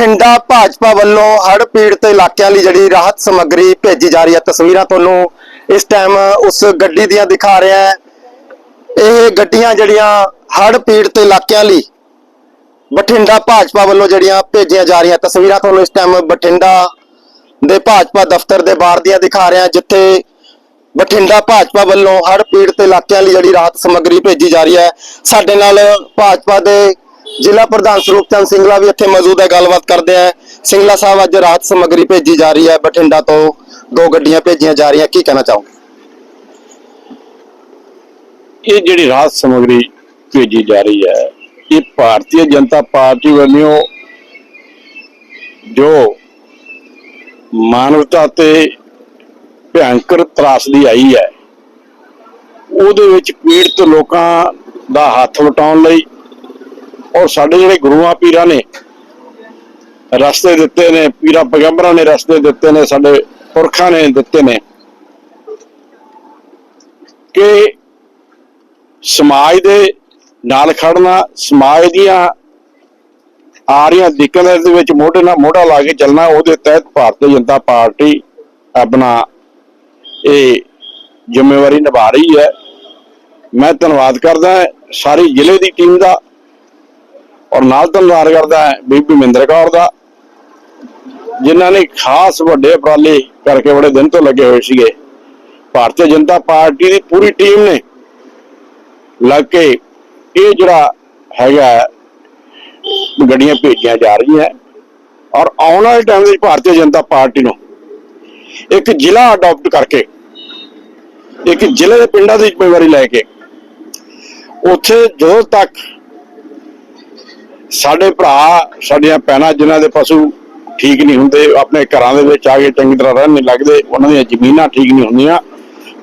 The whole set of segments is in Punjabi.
ਬਠਿੰਡਾ ਭਾਜਪਾ ਵੱਲੋਂ ਹੜ੍ਹ ਪੀੜਤ ਇਲਾਕਿਆਂ ਲਈ ਜਿਹੜੀ ਰਾਹਤ ਸਮੱਗਰੀ ਭੇਜੀ ਜਾ ਰਹੀ ਹੈ, ਤਸਵੀਰਾਂ ਤੁਹਾਨੂੰ ਇਸ ਟਾਈਮ ਉਸ ਗੱਡੀ ਦੀਆਂ ਦਿਖਾ ਰਿਹਾ ਹੈ। ਇਹ ਗੱਡੀਆਂ ਜਿਹੜੀਆਂ ਹੜ੍ਹ ਪੀੜਤ ਇਲਾਕਿਆਂ ਲਈ ਬਠਿੰਡਾ ਭਾਜਪਾ ਵੱਲੋਂ ਜਿਹੜੀਆਂ ਭੇਜੀਆਂ ਜਾ ਰਹੀਆਂ, ਤਸਵੀਰਾਂ ਤੁਹਾਨੂੰ ਇਸ ਟਾਈਮ ਬਠਿੰਡਾ ਦੇ ਭਾਜਪਾ ਦਫ਼ਤਰ ਦੇ ਬਾਹਰ ਦੀਆਂ ਦਿਖਾ ਰਿਹਾ ਜਿੱਥੇ ਬਠਿੰਡਾ ਭਾਜਪਾ ਵੱਲੋਂ ਹੜ੍ਹ ਪੀੜਤ ਇਲਾਕਿਆਂ ਲਈ ਜਿਹੜੀ ਰਾਹਤ ਸਮੱਗਰੀ ਭੇਜੀ ਜਾ ਰਹੀ ਹੈ। ਸਾਡੇ ਨਾਲ ਭਾਜਪਾ ਦੇ ਜ਼ਿਲ੍ਹਾ ਪ੍ਰਧਾਨ ਸਰੂਪ ਚੰਦ ਸਿੰਗਲਾ ਵੀ ਇੱਥੇ ਮੌਜੂਦ ਹੈ, ਗੱਲਬਾਤ ਕਰਦੇ ਆ। ਸਿੰਗਲਾ ਸਾਹਿਬ, ਅੱਜ ਰਾਹਤ ਸਮੱਗਰੀ ਭੇਜੀ ਜਾ ਰਹੀ ਹੈ, ਬਠਿੰਡਾ ਤੋਂ ਦੋ ਗੱਡੀਆਂ ਭੇਜੀਆਂ ਜਾ ਰਹੀਆਂ, ਕੀ ਕਹਿਣਾ ਚਾਹੋਗੇ? ਇਹ ਜਿਹੜੀ ਰਾਹਤ ਸਮਗਰੀ ਭੇਜੀ ਜਾ ਰਹੀ ਹੈ, ਇਹ ਭਾਰਤੀ ਜਨਤਾ ਪਾਰਟੀ ਵੱਲੋਂ ਜੋ ਮਾਨਵਤਾ ਤੇ ਭਿਆਨਕ ਤਰਾਸਦੀ ਆਈ ਹੈ, ਉਹਦੇ ਵਿੱਚ ਪੀੜਤ ਲੋਕਾਂ ਦਾ ਹੱਥ ਵਟਾਉਣ ਲਈ ਔਰ ਸਾਡੇ ਜਿਹੜੇ ਗੁਰੂਆਂ ਪੀਰਾਂ ਨੇ ਰਸਤੇ ਦਿੱਤੇ ਨੇ, ਪੀਰਾਂ ਪੈਗੰਬਰਾਂ ਨੇ ਰਸਤੇ ਦਿੱਤੇ ਨੇ, ਸਾਡੇ ਪੁਰਖਾਂ ਨੇ ਦਿੱਤੇ ਨੇ ਕਿ ਸਮਾਜ ਦੇ ਨਾਲ ਖੜਨਾ, ਸਮਾਜ ਦੀਆਂ ਆ ਰਹੀਆਂ ਦਿੱਕਤਾਂ ਦੇ ਵਿੱਚ ਮੋਢੇ ਨਾਲ ਮੋਢਾ ਲਾ ਕੇ ਚੱਲਣਾ, ਉਹਦੇ ਤਹਿਤ ਭਾਰਤੀ ਜਨਤਾ ਪਾਰਟੀ ਆਪਣਾ ਇਹ ਜ਼ਿੰਮੇਵਾਰੀ ਨਿਭਾ ਰਹੀ ਹੈ। ਮੈਂ ਧੰਨਵਾਦ ਕਰਦਾ ਸਾਰੀ ਜ਼ਿਲ੍ਹੇ ਦੀ ਟੀਮ ਦਾ। ਔਰ ਨਾਲ ਧੰਨਵਾਦ ਕਰਦਾ ਬੀਬੀ ਮਹਿੰਦਰ ਕੌਰ ਦਾ, ਜਿਨ੍ਹਾਂ ਨੇ ਖਾਸ ਵੱਡੇ ਉਪਰਾਲੇ ਕਰਕੇ ਬੜੇ ਦਿਨ ਤੋਂ ਲੱਗੇ ਹੋਏ ਸੀਗੇ। ਭਾਰਤੀ ਜਨਤਾ ਪਾਰਟੀ ਦੀ ਪੂਰੀ ਟੀਮ ਨੇ ਲੱਗ ਕੇ ਇਹ ਜਿਹੜਾ ਹੈਗਾ ਗੱਡੀਆਂ ਭੇਜੀਆਂ ਜਾ ਰਹੀਆਂ ਔਰ ਆਉਣ ਵਾਲੇ ਟਾਈਮ ਵਿੱਚ ਭਾਰਤੀ ਜਨਤਾ ਪਾਰਟੀ ਨੂੰ ਇੱਕ ਜ਼ਿਲ੍ਹਾ ਅਡਾਪਟ ਕਰਕੇ, ਇੱਕ ਜ਼ਿਲ੍ਹੇ ਦੇ ਪਿੰਡਾਂ ਦੀ ਜ਼ਿੰਮੇਵਾਰੀ ਲੈ ਕੇ, ਉੱਥੇ ਜਦੋਂ ਤੱਕ ਸਾਡੇ ਭਰਾ ਸਾਡੀਆਂ ਭੈਣਾਂ ਜਿਨ੍ਹਾਂ ਦੇ ਪਸ਼ੂ ਠੀਕ ਨਹੀਂ ਹੁੰਦੇ ਆਪਣੇ ਘਰਾਂ ਦੇ ਵਿੱਚ ਆ ਕੇ ਚੰਗੀ ਤਰ੍ਹਾਂ ਰਹਿਣ ਨਹੀਂ ਲੱਗਦੇ ਉਹਨਾਂ ਦੀਆਂ ਜ਼ਮੀਨਾਂ ਠੀਕ ਨਹੀਂ ਹੁੰਦੀਆਂ।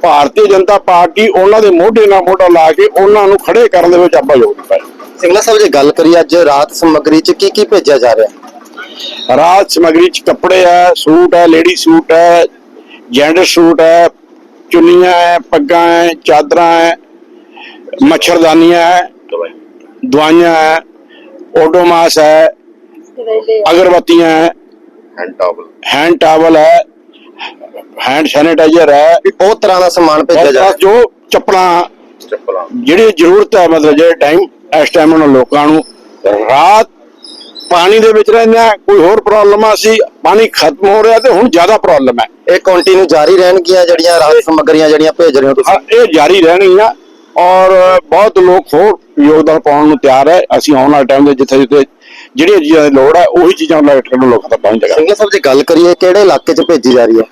ਭਾਰਤੀ ਜਨਤਾ ਪਾਰਟੀ ਉਹਨਾਂ ਦੇ ਮੋਢੇ ਨਾਲ ਮੋਢਾ ਲਾ ਕੇ ਉਹਨਾਂ ਨੂੰ ਖੜੇ ਕਰਨ ਦੇ ਵਿੱਚ ਆਪਾਂ ਯੋਗਦਾਨ ਪਾਏ ਸਿੰਗਲਾ ਸਾਹਿਬ ਜੇ ਗੱਲ ਕਰੀਏ ਅੱਜ ਰਾਹਤ ਸਮੱਗਰੀ 'ਚ ਕੀ ਕੀ ਭੇਜਿਆ ਜਾ ਰਿਹਾ? ਰਾਜ ਸਮਗਰੀ ਚ ਕੱਪੜੇ ਹੈ ਸੂਟ ਹੈ ਲੇਡੀ ਸੂਟ ਹੈ ਜੈਂਡਰ ਸੂਟ ਹੈ ਚੁੰਨੀਆਂ ਹੈ ਪੱਗਾਂ ਹੈ ਚਾਦਰਾਂ ਹੈ ਮੱਛਰਦਾਨੀਆਂ ਹੈ ਦਵਾਈਆਂ ਹੈ। ਓਡੋਮਾਸ ਹੈ ਅਗਰਬੱਤੀਆਂ ਹੈ ਹੈਂਡ ਟਾਵਲ ਹੈਂਡ ਟਾਵਲ ਹੈ ਹੈਂਡ ਸੈਨੀਟਾਈਜ਼ਰ ਹੈ। ਬਹੁਤ ਤਰ੍ਹਾਂ ਦਾ ਸਮਾਨ ਭੇਜਿਆ ਜਾ ਬਸ ਜੋ ਚੱਪਲਾਂ ਰਿਹਾ ਜਿਹੜੀ ਜ਼ਰੂਰਤ ਹੈ ਮਤਲਬ ਜਿਹੜੇ ਟਾਈਮ ਇਸ ਟਾਈਮ ਉਹਨਾਂ ਲੋਕਾਂ ਨੂੰ ਰਾਤ ਪਾਣੀ ਦੇ ਵਿੱਚ ਰਹਿੰਦੇ ਆ ਕੋਈ ਹੋਰ ਪ੍ਰੋਬਲਮ ਆ ਸੀ ਪਾਣੀ ਖਤਮ ਹੋ ਰਿਹਾ ਤੇ ਹੁਣ ਜ਼ਿਆਦਾ ਪ੍ਰੋਬਲਮ ਹੈ। ਇਹ ਕੰਟੀਨਿਊ ਜਾਰੀ ਰਹਿਣਗੀਆਂ ਜਿਹੜੀਆਂ ਰਾਹਤ ਸਮੱਗਰੀਆਂ ਜਿਹੜੀਆਂ ਭੇਜ ਰਹੇ ਹੋ ਤੁਸੀਂ? ਹਾਂ, ਇਹ ਜਾਰੀ ਰਹਿਣਗੀਆਂ। ਔਰ ਬਹੁਤ ਲੋਕ ਹੋਰ ਯੋਗਦਾਨ ਪਾਉਣ ਨੂੰ ਤਿਆਰ ਹੈ। ਅਸੀਂ ਆਉਣ ਵਾਲੇ ਟਾਈਮ ਦੇ ਜਿੱਥੇ ਜਿੱਥੇ ਜਿਹੜੀਆਂ ਚੀਜ਼ਾਂ ਦੀ ਲੋੜ ਹੈ ਉਹੀ ਚੀਜ਼ਾਂ ਲੈ ਕੇ ਲੋਕਾਂ ਤੱਕ ਪਹੁੰਚ ਜਾਏਗਾ ਸਿੰਗਲਾ ਸਾਹਿਬ ਜੇ ਗੱਲ ਕਰੀਏ ਕਿਹੜੇ ਇਲਾਕੇ 'ਚ ਭੇਜੀ ਜਾ ਰਹੀ ਹੈ?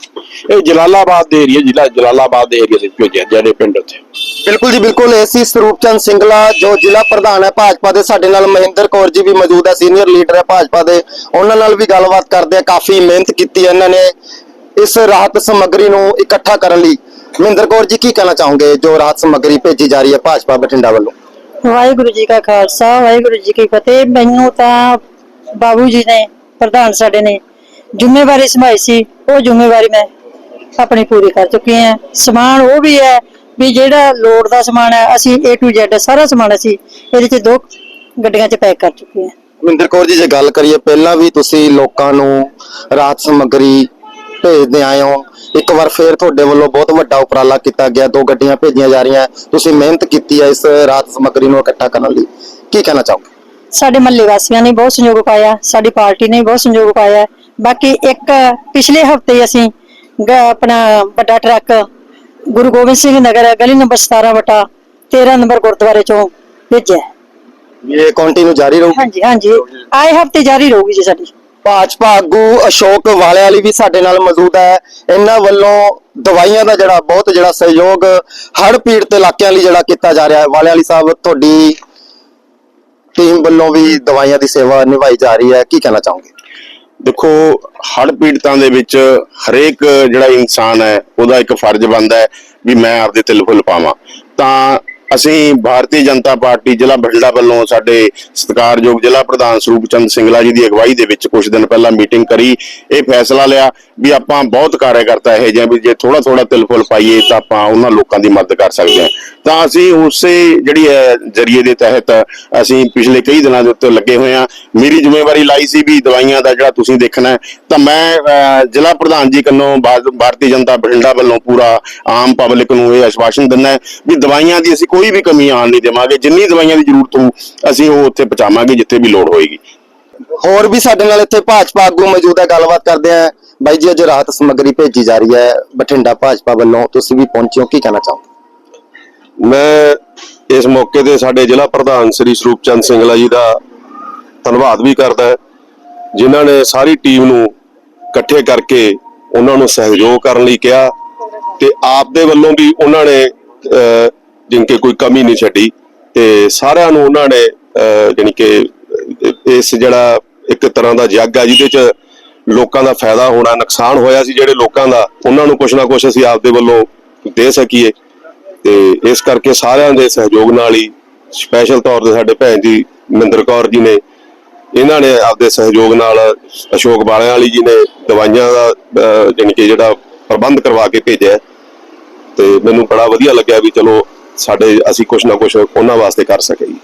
ਇਹ ਜਲਾਲਾਬਾਦ ਦੇ ਏਰੀਆ ਜ਼ਿਲ੍ਹਾ ਜਲਾਲਾਬਾਦ ਦੇ ਏਰੀਆ ਦੇ ਭੇਜਿਆ ਜਿਹੜੇ ਪਿੰਡ ਉੱਥੇ। ਬਿਲਕੁਲ ਜੀ ਬਿਲਕੁਲ। ਏਸੀ ਸਰੂਪ ਚੰਦ ਸਿੰਗਲਾ ਜੋ ਜ਼ਿਲ੍ਹਾ ਪ੍ਰਧਾਨ ਹੈ ਭਾਜਪਾ ਦੇ ਸਾਡੇ ਨਾਲ ਮਹਿੰਦਰ ਕੌਰ ਜੀ ਵੀ ਮੌਜੂਦ ਹੈ ਸੀਨੀਅਰ ਲੀਡਰ ਹੈ ਭਾਜਪਾ ਦੇ। ਉਹਨਾਂ ਨਾਲ ਵੀ ਗੱਲਬਾਤ ਕਰਦੇ ਆ ਕਾਫੀ ਮਿਹਨਤ ਕੀਤੀ ਇਹਨਾਂ ਨੇ ਇਸ ਰਾਹਤ ਸਮੱਗਰੀ ਨੂੰ ਇਕੱਠਾ ਕਰਨ ਲਈ। ਮਹਿੰਦਰ ਕੌਰ ਜੀ ਕੀ ਕਹਿਣਾ ਚਾਹੋਗੇ? ਜੋ ਰਾਹਤ ਸਮੱਗਰੀ ਭੇਜੀ ਜਾ ਰਹੀ ਹੈ ਭਾਜਪਾ ਬਠਿੰਡਾ ਵੱਲੋਂ। ਵਾਹਿਗੁਰੂ ਜੀ ਕਾ ਖਾਲਸਾ ਵਾਹਿਗੁਰੂ ਜੀ ਕੀ ਫਤਿਹ। ਮੈਨੂੰ ਤਾਂ ਬਾਬੂ ਜੀ ਨੇ ਪ੍ਰਧਾਨ ਸਾਡੇ ਨੇ ਜ਼ਿੰਮੇਵਾਰੀ ਸੰਭਾਈ ਸੀ। ਉਹ ਜ਼ਿੰਮੇਵਾਰੀ ਮੈਂ ਆਪਣੀ ਪੂਰੀ ਕਰ ਚੁੱਕੀ ਹਾਂ। ਸਮਾਨ ਉਹ ਵੀ ਹੈ ਵੀ ਜਿਹੜਾ ਲੋੜ ਦਾ ਸਮਾਨ ਹੈ ਅਸੀਂ A to Z ਸਾਰਾ ਸਮਾਨ ਅਸੀਂ ਇਹਦੇ ਚ ਦੋ ਗੱਡੀਆਂ ਚ ਪੈਕ ਕਰ ਚੁੱਕੇ ਹਾਂ। ਮਹਿੰਦਰ ਕੌਰ ਜੀ ਜੇ ਗੱਲ ਕਰੀਏ ਪਹਿਲਾਂ ਵੀ ਤੁਸੀਂ ਲੋਕਾਂ ਨੂੰ ਰਾਹਤ ਸਮੱਗਰੀ ਭੇਜਦੇ ਆਏ ਹੋ। ਇੱਕ ਵਾਰ ਫੇਰ ਤੁਹਾਡੇ ਵੱਲੋਂ ਬਹੁਤ ਵੱਡਾ ਉਪਰਾਲਾ ਕੀਤਾ ਗਿਆ। ਦੋ ਗੱਡੀਆਂ ਭੇਜੀਆਂ ਜਾ ਰਹੀਆਂ। ਤੁਸੀਂ ਮਿਹਨਤ ਕੀਤੀ ਹੈ ਇਸ ਰਾਹਤ ਸਮੱਗਰੀ ਨੂੰ ਇਕੱਠਾ ਕਰਨ ਲਈ। ਕੀ ਕਹਿਣਾ ਚਾਹੋਗੇ? ਸਾਡੇ ਮਹੱਲੇ ਵਾਸੀਆਂ ਨੇ ਬਹੁਤ ਸਹਿਯੋਗ ਪਾਇਆ। ਸਾਡੀ ਪਾਰਟੀ ਨੇ ਬਹੁਤ ਸਹਿਯੋਗ ਪਾਇਆ। ਬਾਕੀ ਇੱਕ ਪਿਛਲੇ ਹਫ਼ਤੇ ਅਸੀਂ ਆਪਣਾ ਵੱਡਾ ਟਰੱਕ ਗੁਰੂ ਗੋਬਿੰਦ ਸਿੰਘ ਨਗਰ ਗਲੀ ਨੰਬਰ 17 ਵਟਾ 13 ਨੰਬਰ ਗੁਰਦੁਆਰੇ ਚੋਂ ਭੇਜਿਆ। ਇਹ ਕੰਟੀਨਿਊ ਜਾਰੀ ਰਹੂ ਹਾਂਜੀ ਹਾਂਜੀ। ਆਏ ਹਫ਼ਤੇ ਜਾਰੀ ਰਹੂਗੀ ਜੀ ਸਾਡੀ। ਭਾਜਪਾ ਆਗੂ ਅਸ਼ੋਕ ਵਾਲੇ ਵਾਲੀ ਵੀ ਸਾਡੇ ਨਾਲ ਮੌਜੂਦ ਹੈ। ਇਹਨਾਂ ਵੱਲੋਂ ਦਵਾਈਆਂ ਦਾ ਜਿਹੜਾ ਬਹੁਤ ਜਿਹੜਾ ਸਹਿਯੋਗ ਹੜ੍ਹ ਪੀੜਤ ਇਲਾਕਿਆਂ ਲਈ ਜਿਹੜਾ ਕੀਤਾ ਜਾ ਰਿਹਾ ਹੈ। ਵਾਲੇ ਵਾਲੀ ਸਾਹਿਬ, ਤੁਹਾਡੀ ਟੀਮ ਵੱਲੋਂ ਵੀ ਦਵਾਈਆਂ ਦੀ ਸੇਵਾ ਨਿਭਾਈ ਜਾ ਰਹੀ ਹੈ। ਕੀ ਕਹਿਣਾ ਚਾਹੋਗੇ? ਦੇਖੋ, ਹੜ੍ਹ ਪੀੜਤਾਂ ਦੇ ਵਿੱਚ ਹਰੇਕ ਜਿਹੜਾ ਇਨਸਾਨ ਹੈ, ਉਹਦਾ ਇੱਕ ਫਰਜ਼ ਬਣਦਾ ਹੈ ਵੀ ਮੈਂ ਆਪਦੇ ਤਿਲ ਫੁੱਲ ਪਾਵਾਂ। ਤਾਂ ਅਸੀਂ ਭਾਰਤੀ ਜਨਤਾ ਪਾਰਟੀ ਜ਼ਿਲ੍ਹਾ ਬਠਿੰਡਾ ਵੱਲੋਂ ਸਾਡੇ ਸਤਿਕਾਰਯੋਗ ਜ਼ਿਲ੍ਹਾ ਪ੍ਰਧਾਨ ਸਰੂਪ ਚੰਦ ਸਿੰਗਲਾ ਜੀ ਦੀ ਅਗਵਾਈ ਦੇ ਵਿੱਚ ਕੁਝ ਦਿਨ ਪਹਿਲਾਂ ਮੀਟਿੰਗ ਕਰੀ, ਇਹ ਫੈਸਲਾ ਲਿਆ ਵੀ ਆਪਾਂ ਬਹੁਤ ਕਾਰਜਕਰਤਾ ਇਹ ਜਿਹੇ ਵੀ ਜੇ ਥੋੜਾ ਥੋੜਾ ਤਿਲ ਫੁੱਲ ਪਾਈਏ ਤਾਂ ਆਪਾਂ ਉਹਨਾਂ ਲੋਕਾਂ ਦੀ ਮਦਦ ਕਰ ਸਕਦੇ ਹਾਂ। ਤਾਂ ਅਸੀਂ ਉਸੇ ਜਿਹੜੀ ਹੈ ਜਰੀਏ ਦੇ ਤਹਿਤ ਅਸੀਂ ਪਿਛਲੇ ਕਈ ਦਿਨਾਂ ਦੇ ਉੱਤੇ ਲੱਗੇ ਹੋਏ ਹਾਂ। ਮੇਰੀ ਜ਼ਿੰਮੇਵਾਰੀ ਲਾਈ ਸੀ ਵੀ ਦਵਾਈਆਂ ਦਾ ਜਿਹੜਾ ਤੁਸੀਂ ਦੇਖਣਾ ਤਾਂ ਮੈਂ ਜ਼ਿਲ੍ਹਾ ਪ੍ਰਧਾਨ ਜੀ ਕੰਨੋਂ ਭਾ- ਭਾਰਤੀ ਜਨਤਾ ਬਠਿੰਡਾ ਵੱਲੋਂ ਪੂਰਾ ਆਮ ਪਬਲਿਕ ਨੂੰ ਇਹ ਆਸ਼ਵਾਸਨ ਦਿੰਦਾ ਵੀ ਦਵਾਈਆਂ ਦੀ ਅਸੀਂ ਕੋਈ ਵੀ ਕਮੀ ਆਉਣ ਨਹੀਂ ਦੇਵਾਂਗੇ। ਜਿੰਨੀ ਦਵਾਈਆਂ ਦੀ ਜ਼ਰੂਰਤ ਹੋਊ ਅਸੀਂ ਉਹ ਉੱਥੇ ਪਹੁੰਚਾਵਾਂਗੇ ਜਿੱਥੇ ਵੀ ਲੋੜ ਹੋਏਗੀ। ਹੋਰ ਵੀ ਸਾਡੇ ਨਾਲ ਇੱਥੇ ਭਾਜਪਾ ਆਗੂ ਮੌਜੂਦ ਹੈ ਗੱਲਬਾਤ ਕਰਦੇ ਆ ਬਾਈ ਜੀ ਅੱਜ ਰਾਹਤ ਸਮੱਗਰੀ ਭੇਜੀ ਜਾ ਰਹੀ ਹੈ ਬਠਿੰਡਾ ਭਾਜਪਾ ਵੱਲੋਂ। ਤੁਸੀਂ ਵੀ ਪਹੁੰਚੇ ਹੋ ਕੀ ਕਹਿਣਾ ਚਾਹੋਗੇ? ਮੈਂ ਇਸ ਮੌਕੇ ਤੇ ਸਾਡੇ ਜ਼ਿਲ੍ਹਾ ਪ੍ਰਧਾਨ ਸ੍ਰੀ ਸਰੂਪ ਚੰਦ ਸਿੰਗਲਾ ਜੀ ਦਾ ਧੰਨਵਾਦ ਵੀ ਕਰਦਾ ਜਿਨ੍ਹਾਂ ਨੇ ਸਾਰੀ ਟੀਮ ਨੂੰ ਇਕੱਠੇ ਕਰਕੇ ਉਹਨਾਂ ਨੂੰ ਸਹਿਯੋਗ ਕਰਨ ਲਈ ਕਿਹਾ ਤੇ ਆਪ ਦੇ ਵੱਲੋਂ ਵੀ ਉਹਨਾਂ ਨੇ ਅਹ, ਜਾਣੀ ਕਿ ਕੋਈ ਕਮੀ ਨਹੀਂ ਛੱਡੀ। ਤੇ ਸਾਰਿਆਂ ਨੂੰ ਉਹਨਾਂ ਨੇ ਅਹ, ਕਿ ਇਸ ਜਿਹੜਾ ਇੱਕ ਤਰ੍ਹਾਂ ਦਾ ਜੱਗ ਆ ਜਿਹਦੇ ਚ ਲੋਕਾਂ ਦਾ ਫਾਇਦਾ ਹੋਣਾ ਨੁਕਸਾਨ ਹੋਇਆ ਸੀ ਜਿਹੜੇ ਲੋਕਾਂ ਦਾ ਉਹਨਾਂ ਨੂੰ ਕੁਛ ਨਾ ਕੁਛ ਅਸੀਂ ਆਪ ਵੱਲੋਂ ਦੇ ਸਕੀਏ। ਤੇ ਇਸ ਕਰਕੇ ਸਾਰਿਆਂ ਦੇ ਸਹਿਯੋਗ ਨਾਲ ਹੀ ਸਪੈਸ਼ਲ ਤੌਰ ਤੇ ਸਾਡੇ ਭੈਣ ਜੀ ਮਿੰਦਰ ਕੌਰ ਜੀ ਨੇ ਇਹਨਾਂ ਨੇ ਆਪਦੇ ਸਹਿਯੋਗ ਨਾਲ ਅਸ਼ੋਕ ਵਾਲਿਆਂ ਵਾਲੀ ਜੀ ਨੇ ਦਵਾਈਆਂ ਦਾ ਅਹ, ਜਾਣੀ ਕਿ ਜਿਹੜਾ ਪ੍ਰਬੰਧ ਕਰਵਾ ਕੇ ਭੇਜਿਆ। ਤੇ ਮੈਨੂੰ ਬੜਾ ਵਧੀਆ ਲੱਗਿਆ ਵੀ ਚਲੋ ਸਾਡੇ ਅਸੀਂ ਕੁਝ ਨਾ ਕੁਝ ਉਹਨਾਂ ਵਾਸਤੇ ਕਰ ਸਕੇ ਜੀ।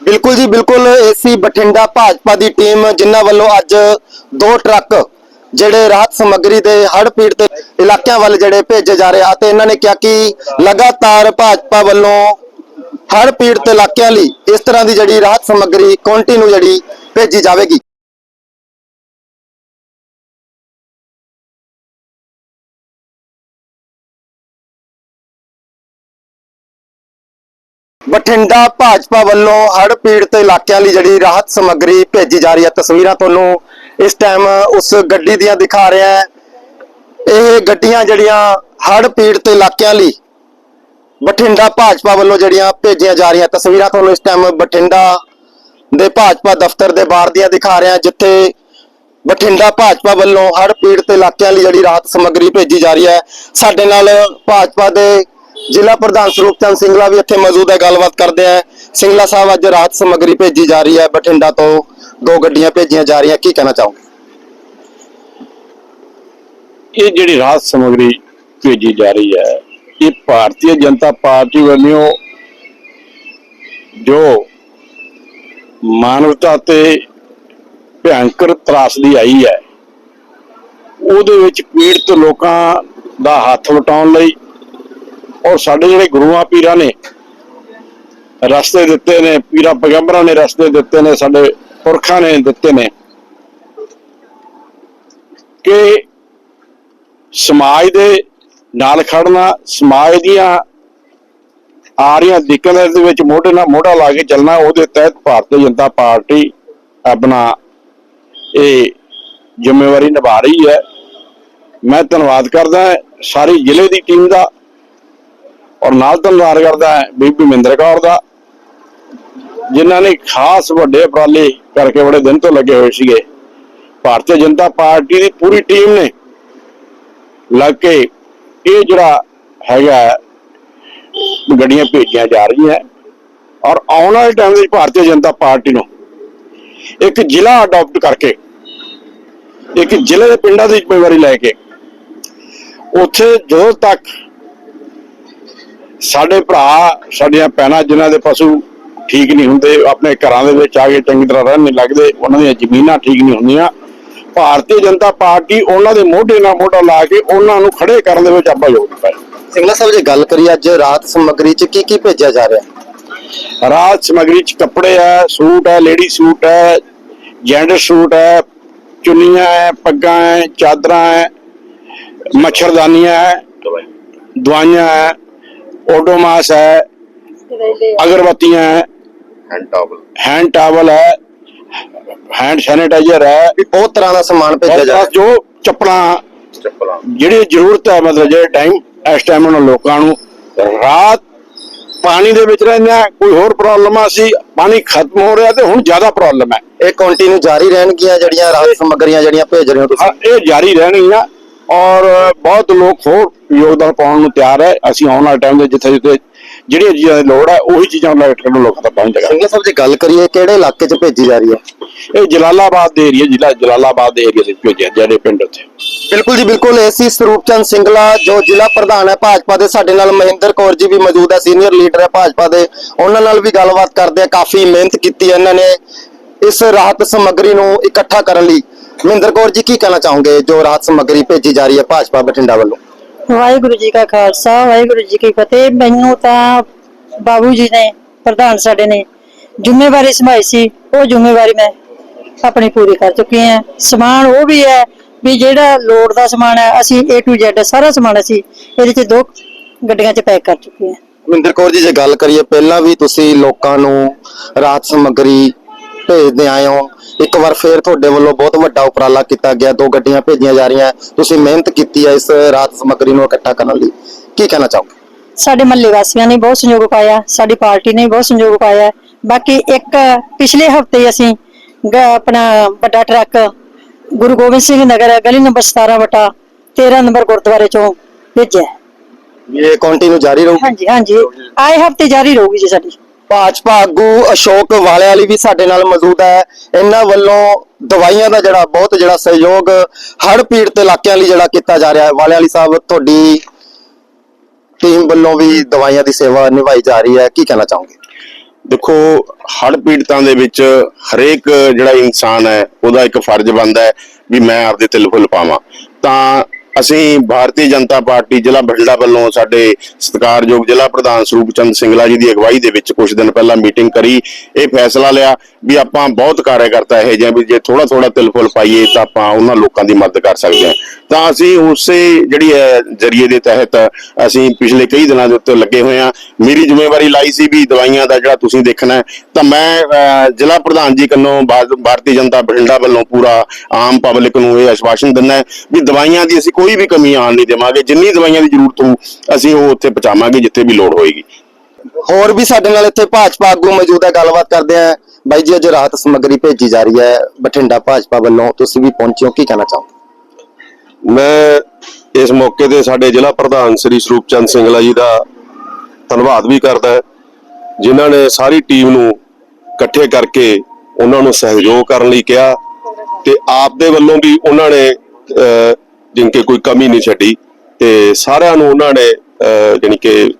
ਬਿਲਕੁਲ ਜੀ, ਬਿਲਕੁਲ ਏਸੀ ਬਠਿੰਡਾ ਭਾਜਪਾ ਦੀ ਟੀਮ ਜਿਨ੍ਹਾਂ ਵੱਲੋਂ ਅੱਜ ਦੋ ਟਰੱਕ ਜਿਹੜੇ ਰਾਹਤ ਸਮੱਗਰੀ ਦੇ ਹੜ੍ਹ ਪੀੜਤ ਇਲਾਕਿਆਂ ਵੱਲ ਜਿਹੜੇ ਭੇਜੇ ਜਾ ਰਹੇ ਆ ਤੇ ਇਹਨਾਂ ਨੇ ਕਿਹਾ ਕਿ ਲਗਾਤਾਰ ਭਾਜਪਾ ਵੱਲੋਂ ਹੜ੍ਹ ਪੀੜਤ ਇਲਾਕਿਆਂ ਲਈ ਇਸ ਤਰ੍ਹਾਂ ਦੀ ਜਿਹੜੀ ਰਾਹਤ ਸਮੱਗਰੀ ਕੰਟੀਨਿਊ ਜਿਹੜੀ ਭੇਜੀ ਜਾਵੇਗੀ। ਬਠਿੰਡਾ ਭਾਜਪਾ ਵੱਲੋਂ ਹੜ੍ਹ ਪੀੜਤ ਇਲਾਕਿਆਂ ਲਈ ਜਿਹੜੀ ਰਾਹਤ ਸਮੱਗਰੀ ਭੇਜੀ ਜਾ ਰਹੀ ਹੈ, ਤਸਵੀਰਾਂ ਤੁਹਾਨੂੰ ਇਸ ਟਾਈਮ ਉਸ ਗੱਡੀ ਦੀਆਂ ਦਿਖਾ ਰਿਹਾ ਹੈ। ਇਹ ਗੱਡੀਆਂ ਜਿਹੜੀਆਂ ਹੜ੍ਹ ਪੀੜਤ ਇਲਾਕਿਆਂ ਲਈ ਬਠਿੰਡਾ ਭਾਜਪਾ ਵੱਲੋਂ ਜਿਹੜੀਆਂ ਭੇਜੀਆਂ ਜਾ ਰਹੀਆਂ, ਤਸਵੀਰਾਂ ਤੁਹਾਨੂੰ ਇਸ ਟਾਈਮ ਬਠਿੰਡਾ ਦੇ ਭਾਜਪਾ ਦਫ਼ਤਰ ਦੇ ਬਾਹਰ ਦੀਆਂ ਦਿਖਾ ਰਿਹਾ ਜਿੱਥੇ ਬਠਿੰਡਾ ਭਾਜਪਾ ਵੱਲੋਂ ਹੜ੍ਹ ਪੀੜਤ ਇਲਾਕਿਆਂ ਲਈ ਜਿਹੜੀ ਰਾਹਤ ਸਮੱਗਰੀ ਭੇਜੀ ਜਾ ਰਹੀ ਹੈ। ਸਾਡੇ ਨਾਲ ਭਾਜਪਾ ਦੇ ਜ਼ਿਲ੍ਹਾ ਪ੍ਰਧਾਨ ਸਰੂਪ ਚੰਦ ਸਿੰਗਲਾ ਵੀ ਇੱਥੇ ਮੌਜੂਦ ਹੈ, ਗੱਲਬਾਤ ਕਰਦੇ ਆ। ਸਿੰਗਲਾ ਸਾਹਿਬ, ਅੱਜ ਰਾਹਤ ਸਮੱਗਰੀ ਭੇਜੀ ਜਾ ਰਹੀ ਹੈ, ਬਠਿੰਡਾ ਤੋਂ ਦੋ ਗੱਡੀਆਂ ਭੇਜੀਆਂ ਜਾ ਰਹੀਆਂ, ਕੀ ਕਹਿਣਾ ਚਾਹੋਗੇ? ਇਹ ਜਿਹੜੀ ਰਾਹਤ ਸਮਗਰੀ ਭੇਜੀ ਜਾ ਰਹੀ ਹੈ, ਇਹ ਭਾਰਤੀ ਜਨਤਾ ਪਾਰਟੀ ਵੱਲੋਂ ਜੋ ਮਾਨਵਤਾ ਤੇ ਭਿਆਨਕ ਤਰਾਸਦੀ ਆਈ ਹੈ, ਉਹਦੇ ਵਿੱਚ ਪੀੜਤ ਲੋਕਾਂ ਦਾ ਹੱਥ ਵਟਾਉਣ ਲਈ ਔਰ ਸਾਡੇ ਜਿਹੜੇ ਗੁਰੂਆਂ ਪੀਰਾਂ ਨੇ ਰਸਤੇ ਦਿੱਤੇ ਨੇ, ਪੀਰਾਂ ਪੈਗੰਬਰਾਂ ਨੇ ਰਸਤੇ ਦਿੱਤੇ ਨੇ, ਸਾਡੇ ਪੁਰਖਾਂ ਨੇ ਦਿੱਤੇ ਨੇ ਕਿ ਸਮਾਜ ਦੇ ਨਾਲ ਖੜਨਾ, ਸਮਾਜ ਦੀਆਂ ਆ ਰਹੀਆਂ ਦਿੱਕਤਾਂ ਦੇ ਵਿੱਚ ਮੋਢੇ ਨਾਲ ਮੋਢਾ ਲਾ ਕੇ ਚੱਲਣਾ, ਉਹਦੇ ਤਹਿਤ ਭਾਰਤੀ ਜਨਤਾ ਪਾਰਟੀ ਆਪਣਾ ਇਹ ਜ਼ਿੰਮੇਵਾਰੀ ਨਿਭਾ ਰਹੀ ਹੈ। ਮੈਂ ਧੰਨਵਾਦ ਕਰਦਾ ਸਾਰੀ ਜ਼ਿਲ੍ਹੇ ਦੀ ਟੀਮ ਦਾ। ਔਰ ਨਾਲ ਧੰਨਵਾਦ ਕਰਦਾ ਬੀਬੀ ਮਹਿੰਦਰ ਕੌਰ ਦਾ, ਜਿਨ੍ਹਾਂ ਨੇ ਖਾਸ ਵੱਡੇ ਉਪਰਾਲੇ ਕਰਕੇ ਬੜੇ ਦਿਨ ਤੋਂ ਲੱਗੇ ਹੋਏ ਸੀਗੇ। ਭਾਰਤੀ ਜਨਤਾ ਪਾਰਟੀ ਦੀ ਪੂਰੀ ਟੀਮ ਨੇ ਲੱਗ ਕੇ ਇਹ ਜਿਹੜਾ ਹੈਗਾ ਗੱਡੀਆਂ ਭੇਜੀਆਂ ਜਾ ਰਹੀਆਂ ਔਰ ਆਉਣ ਵਾਲੇ ਟਾਈਮ ਵਿੱਚ ਭਾਰਤੀ ਜਨਤਾ ਪਾਰਟੀ ਨੂੰ ਇੱਕ ਜ਼ਿਲ੍ਹਾ ਅਡਾਪਟ ਕਰਕੇ, ਇੱਕ ਜ਼ਿਲ੍ਹੇ ਦੇ ਪਿੰਡਾਂ ਦੀ ਜ਼ਿੰਮੇਵਾਰੀ ਲੈ ਕੇ, ਉੱਥੇ ਜਦੋਂ ਤੱਕ ਸਾਡੇ ਭਰਾ ਸਾਡੀਆਂ ਭੈਣਾਂ ਜਿਨ੍ਹਾਂ ਦੇ ਪਸ਼ੂ ਠੀਕ ਨਹੀਂ ਹੁੰਦੇ ਆਪਣੇ ਘਰਾਂ ਦੇ ਵਿੱਚ ਆ ਕੇ ਚੰਗੀ ਤਰ੍ਹਾਂ ਰਹਿਣ ਨਹੀਂ ਲੱਗਦੇ ਉਹਨਾਂ ਦੀਆਂ ਜ਼ਮੀਨਾਂ ਠੀਕ ਨਹੀਂ ਹੁੰਦੀਆਂ। ਭਾਰਤੀ ਜਨਤਾ ਪਾਰਟੀ ਉਹਨਾਂ ਦੇ ਮੋਢੇ ਨਾਲ ਮੋਢਾ ਲਾ ਕੇ ਉਹਨਾਂ ਨੂੰ ਖੜੇ ਕਰਨ ਦੇ ਵਿੱਚ ਆਪਾਂ ਯੋਗਦਾਨ ਪਾਏ ਸਿੰਗਲਾ ਸਾਹਿਬ ਜੇ ਗੱਲ ਕਰੀਏ ਅੱਜ ਰਾਹਤ ਸਮੱਗਰੀ 'ਚ ਕੀ ਕੀ ਭੇਜਿਆ ਜਾ ਰਿਹਾ? ਰਾਜ ਸਮਗਰੀ ਚ ਕੱਪੜੇ ਹੈ ਸੂਟ ਹੈ ਲੇਡੀ ਸੂਟ ਹੈ ਜੈਂਡਰ ਸੂਟ ਹੈ ਚੁੰਨੀਆਂ ਹੈ ਪੱਗਾਂ ਹੈ ਚਾਦਰਾਂ ਹੈ ਮੱਛਰਦਾਨੀਆਂ ਹੈ ਦਵਾਈਆਂ ਹੈ ਓਡੋਮਾਸ ਹੈ ਅਗਰਬੱਤੀਆਂ ਹੈ ਹੈਂਡ ਟਾਵਲ ਹੈਂਡ ਟਾਵਲ ਹੈ ਹੈਂਡ ਸੈਨੀਟਾਈਜ਼ਰ ਹੈ ਬਹੁਤ ਤਰ੍ਹਾਂ ਦਾ ਸਮਾਨ ਭੇਜਿਆ ਜਾ ਬਸ ਰਿਹਾ। ਜੋ ਚੱਪਲਾਂ ਚੱਪਲਾਂ ਜਿਹੜੀ ਜ਼ਰੂਰਤ ਹੈ ਮਤਲਬ ਜਿਹੜੇ ਟਾਈਮ ਇਸ ਟਾਈਮ ਉਹਨਾਂ ਲੋਕਾਂ ਨੂੰ ਰਾਤ ਪਾਣੀ ਦੇ ਵਿੱਚ ਰਹਿੰਦੇ ਆ ਕੋਈ ਹੋਰ ਪ੍ਰੋਬਲਮ ਆ ਸੀ ਪਾਣੀ ਖਤਮ ਹੋ ਰਿਹਾ ਤੇ ਹੁਣ ਜ਼ਿਆਦਾ ਪ੍ਰੋਬਲਮ ਹੈ। ਇਹ ਕੰਟੀਨਿਊ ਜਾਰੀ ਰਹਿਣਗੀਆਂ ਜਿਹੜੀਆਂ ਰਾਹਤ ਸਮੱਗਰੀਆਂ ਜਿਹੜੀਆਂ ਭੇਜ ਰਹੇ ਹੋ ਤੁਸੀਂ? ਹਾਂ, ਇਹ ਜਾਰੀ ਰਹਿਣਗੀਆਂ। ਔਰ ਬਹੁਤ ਲੋਕ ਹੋਰ ਯੋਗਦਾਨ ਪਾਉਣ ਨੂੰ ਤਿਆਰ ਹੈ। ਅਸੀਂ ਆਉਣ ਵਾਲੇ ਟਾਈਮ ਦੇ ਜਿੱਥੇ ਜਿੱਥੇ ਜਿਹੜੀਆਂ ਚੀਜ਼ਾਂ ਦੀ ਲੋੜ ਹੈ ਉਹੀ ਚੀਜ਼ਾਂ ਲੈ ਕੇ ਲੋਕਾਂ ਤੱਕ ਪਹੁੰਚ ਜਾਏਗਾ ਸਿੰਗਲਾ ਸਾਹਿਬ ਜੇ ਗੱਲ ਕਰੀਏ ਕਿਹੜੇ ਇਲਾਕੇ 'ਚ ਭੇਜੀ ਜਾ ਰਹੀ ਹੈ? ਇਹ ਜਲਾਲਾਬਾਦ ਦੇ ਏਰੀਆ ਜ਼ਿਲ੍ਹਾ ਜਲਾਲਾਬਾਦ ਦੇ ਏਰੀਆ ਦੇ ਭੇਜਿਆ ਜਿਹੜੇ ਪਿੰਡ ਉੱਥੇ। ਬਿਲਕੁਲ ਜੀ ਬਿਲਕੁਲ। ਏਸੀ ਸਰੂਪ ਚੰਦ ਸਿੰਗਲਾ ਜੋ ਜ਼ਿਲ੍ਹਾ ਪ੍ਰਧਾਨ ਹੈ ਭਾਜਪਾ ਦੇ ਸਾਡੇ ਨਾਲ ਮਹਿੰਦਰ ਕੌਰ ਜੀ ਵੀ ਮੌਜੂਦ ਹੈ ਸੀਨੀਅਰ ਲੀਡਰ ਹੈ ਭਾਜਪਾ ਦੇ। ਉਹਨਾਂ ਨਾਲ ਵੀ ਗੱਲਬਾਤ ਕਰਦੇ ਆ ਕਾਫੀ ਮਿਹਨਤ ਕੀਤੀ ਇਹਨਾਂ ਨੇ। ਇਸ ਰਾਹਤ ਸਮੱਗਰੀ ਨੂੰ ਇਕੱਠਾ ਕਰਨ ਲਈ। ਮਹਿੰਦਰ ਕੌਰ ਜੀ ਕੀ ਕਹਿਣਾ ਚਾਹੋਗੇ? ਜੋ ਰਾਹਤ ਸਮੱਗਰੀ ਭੇਜੀ ਜਾ ਰਹੀ ਹੈ ਭਾਜਪਾ ਬਠਿੰਡਾ ਵੱਲੋਂ। ਵਾਹਿਗੁਰੂ ਜੀ ਕਾ ਖਾਲਸਾ ਵਾਹਿਗੁਰੂ ਜੀ ਕੀ ਫਤਿਹ। ਮੈਨੂੰ ਤਾਂ ਬਾਬੂ ਜੀ ਨੇ ਪ੍ਰਧਾਨ ਸਾਡੇ ਨੇ ਜ਼ਿੰਮੇਵਾਰੀ ਸੰਭਾਈ ਸੀ। ਉਹ ਜ਼ਿੰਮੇਵਾਰੀ ਮੈਂ ਆਪਣੀ ਪੂਰੀ ਕਰ ਚੁੱਕੀ ਹਾਂ। ਸਮਾਨ ਉਹ ਵੀ ਹੈ ਵੀ ਜਿਹੜਾ ਲੋੜ ਦਾ ਸਮਾਨ ਹੈ ਅਸੀਂ A to Z ਸਾਰਾ ਸਮਾਨ ਅਸੀਂ ਇਹਦੇ ਚ ਦੋ ਗੱਡੀਆਂ ਚ ਪੈਕ ਕਰ ਚੁੱਕੇ ਹਾਂ। ਮਹਿੰਦਰ ਕੌਰ ਜੀ ਜੇ ਗੱਲ ਕਰੀਏ ਪਹਿਲਾਂ ਵੀ ਤੁਸੀਂ ਲੋਕਾਂ ਨੂੰ ਰਾਹਤ ਸਮੱਗਰੀ ਭੇਜਦੇ ਆਏ ਹੋ। ਇੱਕ ਵਾਰ ਫੇਰ ਤੁਹਾਡੇ ਵੱਲੋਂ ਬਹੁਤ ਵੱਡਾ ਉਪਰਾਲਾ ਕੀਤਾ ਗਿਆ। ਦੋ ਗੱਡੀਆਂ ਭੇਜੀਆਂ ਜਾ ਰਹੀਆਂ। ਤੁਸੀਂ ਮਿਹਨਤ ਕੀਤੀ ਹੈ ਇਸ ਰਾਹਤ ਸਮੱਗਰੀ ਨੂੰ ਇਕੱਠਾ ਕਰਨ ਲਈ। ਕੀ ਕਹਿਣਾ ਚਾਹੋਗੇ? ਸਾਡੇ ਮਹੱਲੇ ਵਾਸੀਆਂ ਨੇ ਬਹੁਤ ਸੰਯੋਗ ਪਾਇਆ। ਸਾਡੀ ਪਾਰਟੀ ਨੇ ਬਹੁਤ ਸੰਯੋਗ ਪਾਇਆ। ਬਾਕੀ ਇੱਕ ਪਿਛਲੇ ਹਫ਼ਤੇ ਅਸੀਂ ਆਪਣਾ ਵੱਡਾ ਟਰੱਕ ਗੁਰੂ ਗੋਬਿੰਦ ਸਿੰਘ ਨਗਰ ਗਲੀ ਨੰਬਰ 17 ਵਟਾ 13 ਨੰਬਰ ਗੁਰਦੁਆਰੇ ਚੋਂ ਭੇਜਿਆ। ਇਹ ਕੰਟੀਨਿਊ ਜਾਰੀ ਰਹੂ ਹਾਂਜੀ ਹਾਂਜੀ। ਆਏ ਹਫ਼ਤੇ ਜਾਰੀ ਰਹੂਗੀ ਜੀ ਸਾਡੀ। ਭਾਜਪਾ ਆਗੂ ਅਸ਼ੋਕ ਵਾਲੇ ਵਾਲੀ ਵੀ ਸਾਡੇ ਨਾਲ ਮੌਜੂਦ ਹੈ। ਇਹਨਾਂ ਵੱਲੋਂ ਦਵਾਈਆਂ ਦਾ ਜਿਹੜਾ ਬਹੁਤ ਜਿਹੜਾ ਸਹਿਯੋਗ ਹੜ੍ਹ ਪੀੜਤ ਇਲਾਕਿਆਂ ਲਈ ਜਿਹੜਾ ਕੀਤਾ ਜਾ ਰਿਹਾ ਹੈ। ਵਾਲੇ ਵਾਲੀ ਸਾਹਿਬ, ਤੁਹਾਡੀ ਟੀਮ ਵੱਲੋਂ ਵੀ ਦਵਾਈਆਂ ਦੀ ਸੇਵਾ ਨਿਭਾਈ ਜਾ ਰਹੀ ਹੈ। ਕੀ ਕਹਿਣਾ ਚਾਹੋਗੇ? ਦੇਖੋ, ਹੜ੍ਹ ਪੀੜਤਾਂ ਦੇ ਵਿੱਚ ਹਰੇਕ ਜਿਹੜਾ ਇਨਸਾਨ ਹੈ, ਉਹਦਾ ਇੱਕ ਫਰਜ਼ ਬਣਦਾ ਹੈ ਵੀ ਮੈਂ ਆਪਦੇ ਤਿਲ ਫੁੱਲ ਪਾਵਾਂ। ਤਾਂ ਅਸੀਂ ਭਾਰਤੀ ਜਨਤਾ ਪਾਰਟੀ ਜ਼ਿਲ੍ਹਾ ਬਠਿੰਡਾ ਵੱਲੋਂ ਸਾਡੇ ਸਤਿਕਾਰਯੋਗ ਜ਼ਿਲ੍ਹਾ ਪ੍ਰਧਾਨ ਸਰੂਪ ਚੰਦ ਸਿੰਗਲਾ ਜੀ ਦੀ ਅਗਵਾਈ ਦੇ ਵਿੱਚ ਕੁਝ ਦਿਨ ਪਹਿਲਾਂ ਮੀਟਿੰਗ ਕਰੀ, ਇਹ ਫੈਸਲਾ ਲਿਆ ਵੀ ਆਪਾਂ ਬਹੁਤ ਕਾਰਜਕਰਤਾ ਇਹ ਜਿਹੇ ਵੀ ਜੇ ਥੋੜਾ ਥੋੜਾ ਤਿਲ ਫੁੱਲ ਪਾਈਏ ਤਾਂ ਆਪਾਂ ਉਹਨਾਂ ਲੋਕਾਂ ਦੀ ਮਦਦ ਕਰ ਸਕਦੇ ਹਾਂ। ਤਾਂ ਅਸੀਂ ਉਸੇ ਜਿਹੜੀ ਜਰੀਏ ਦੇ ਤਹਿਤ ਅਸੀਂ ਪਿਛਲੇ ਕਈ ਦਿਨਾਂ ਦੇ ਉੱਤੇ ਲੱਗੇ ਹੋਏ ਆ ਮੇਰੀ ਜ਼ਿੰਮੇਵਾਰੀ ਲਾਈ ਸੀ ਵੀ ਦਵਾਈਆਂ ਦਾ ਜਿਹੜਾ ਤੁਸੀਂ ਦੇਖਣਾ ਤਾਂ ਮੈਂ ਜ਼ਿਲ੍ਹਾ ਪ੍ਰਧਾਨ ਜੀ ਕੰਨੋਂ ਭਾਰ- ਭਾਰਤੀ ਜਨਤਾ ਬਠਿੰਡਾ ਵੱਲੋਂ ਪੂਰਾ ਆਮ ਪਬਲਿਕ ਨੂੰ ਇਹ ਆਸ਼ਵਾਸਨ ਦਿੰਦਾ ਵੀ ਦਵਾਈਆਂ ਦੀ ਅਸੀਂ ਕੋਈ ਵੀ ਕਮੀ ਆਉਣ ਨਹੀਂ ਦੇਵਾਂਗੇ ਜਿੰਨੀ ਦਵਾਈਆਂ ਦੀ ਜ਼ਰੂਰਤ ਹੋਊ ਅਸੀਂ ਉਹ ਉੱਥੇ ਪਹੁੰਚਾਵਾਂਗੇ ਜਿੱਥੇ ਵੀ ਲੋੜ ਹੋਏਗੀ। ਹੋਰ ਵੀ ਸਾਡੇ ਨਾਲ ਇੱਥੇ ਭਾਜਪਾ ਆਗੂ ਮੌਜੂਦ ਹੈ ਗੱਲਬਾਤ ਕਰਦੇ ਆ ਬਾਈ ਜੀ ਅੱਜ ਰਾਹਤ ਸਮੱਗਰੀ ਭੇਜੀ ਜਾ ਰਹੀ ਹੈ ਬਠਿੰਡਾ ਭਾਜਪਾ ਵੱਲੋਂ ਤੁਸੀਂ ਵੀ ਪਹੁੰਚੇ ਹੋ ਕੀ ਕਹਿਣਾ ਚਾਹੋਗੇ? ਮੈਂ ਇਸ ਮੌਕੇ ਤੇ ਸਾਡੇ ਜ਼ਿਲ੍ਹਾ ਪ੍ਰਧਾਨ ਸ੍ਰੀ ਸਰੂਪ ਚੰਦ ਸਿੰਗਲਾ ਜੀ ਦਾ ਧੰਨਵਾਦ ਵੀ ਕਰਦਾ ਹੈ, ਜਿਨ੍ਹਾਂ ਨੇ ਸਾਰੀ ਟੀਮ ਨੂੰ ਇਕੱਠੇ ਕਰਕੇ ਉਹਨਾਂ ਨੂੰ ਸਹਿਯੋਗ ਕਰਨ ਲਈ ਕਿਹਾ ਤੇ ਆਪ ਦੇ ਵੱਲੋਂ ਵੀ ਉਹਨਾਂ ਨੇ ਜਿਨਕੇ ਕੋਈ ਕਮੀ ਨਹੀਂ ਛੱਡੀ। ਤੇ ਸਾਰਿਆਂ ਨੂੰ ਉਹਨਾਂ ਨੇ ਅਹ, ਕਿ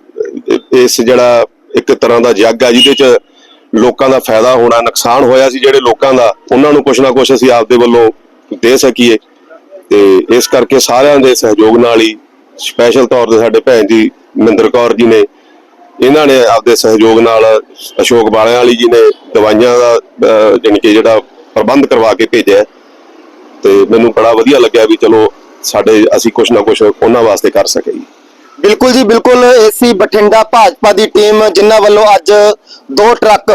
ਇਸ ਜਿਹੜਾ ਇੱਕ ਤਰ੍ਹਾਂ ਦਾ ਜੱਗ ਆ ਜਿਹਦੇ ਚ ਲੋਕਾਂ ਦਾ ਫਾਇਦਾ ਹੋਣਾ ਨੁਕਸਾਨ ਹੋਇਆ ਸੀ ਜਿਹੜੇ ਲੋਕਾਂ ਦਾ ਉਹਨਾਂ ਨੂੰ ਕੁਛ ਨਾ ਕੁਛ ਅਸੀਂ ਆਪਦੇ ਵੱਲੋਂ ਦੇ ਸਕੀਏ। ਤੇ ਇਸ ਕਰਕੇ ਸਾਰਿਆਂ ਦੇ ਸਹਿਯੋਗ ਨਾਲ ਹੀ ਸਪੈਸ਼ਲ ਤੌਰ ਤੇ ਸਾਡੇ ਭੈਣ ਜੀ ਮਿੰਦਰ ਕੌਰ ਜੀ ਨੇ ਇਹਨਾਂ ਨੇ ਆਪਦੇ ਸਹਿਯੋਗ ਨਾਲ ਅਸ਼ੋਕ ਬਾਲਿਆਂ ਵਾਲੀ ਜੀ ਨੇ ਦਵਾਈਆਂ ਦਾ ਅਹ, ਜਾਣੀ ਕਿ ਜਿਹੜਾ ਪ੍ਰਬੰਧ ਕਰਵਾ ਕੇ ਭੇਜਿਆ। ਤੇ ਮੈਨੂੰ ਬੜਾ ਵਧੀਆ ਲੱਗਿਆ ਵੀ ਚਲੋ ਸਾਡੇ ਅਸੀਂ ਕੁਝ ਨਾ ਕੁਝ ਉਹਨਾਂ ਵਾਸਤੇ ਕਰ ਸਕੇ ਬਿਲਕੁਲ ਜੀ, ਬਿਲਕੁਲ। ਏਸੀ ਬਠਿੰਡਾ ਭਾਜਪਾ ਦੀ ਟੀਮ ਜਿਨ੍ਹਾਂ ਵੱਲੋਂ ਅੱਜ ਦੋ ਟਰੱਕ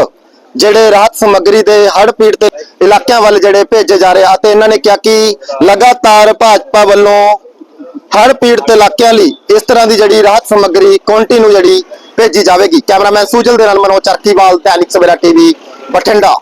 ਜਿਹੜੇ ਰਾਹਤ ਸਮੱਗਰੀ ਦੇ ਹੜ੍ਹ ਪੀੜਤ ਇਲਾਕਿਆਂ ਵੱਲ ਜਿਹੜੇ ਭੇਜੇ ਜਾ ਰਹੇ ਆ ਤੇ ਇਹਨਾਂ ਨੇ ਕਿਹਾ ਕਿ ਲਗਾਤਾਰ ਭਾਜਪਾ ਵੱਲੋਂ ਹੜ੍ਹ ਪੀੜਤ ਇਲਾਕਿਆਂ ਲਈ ਇਸ ਤਰ੍ਹਾਂ ਦੀ ਜਿਹੜੀ ਰਾਹਤ ਸਮੱਗਰੀ ਕੰਟੀਨਿਊ ਜਿਹੜੀ ਭੇਜੀ ਜਾਵੇਗੀ। ਕੈਮਰਾਮੈਨ ਸੂਜਲ ਦੇ ਨਾਲ ਮਨੋਜ ਚਰਖੀਵਾਲ ਦੈਨਿਕ ਸਵੇਰਾ ਟੀਵੀ, ਬਠਿੰਡਾ।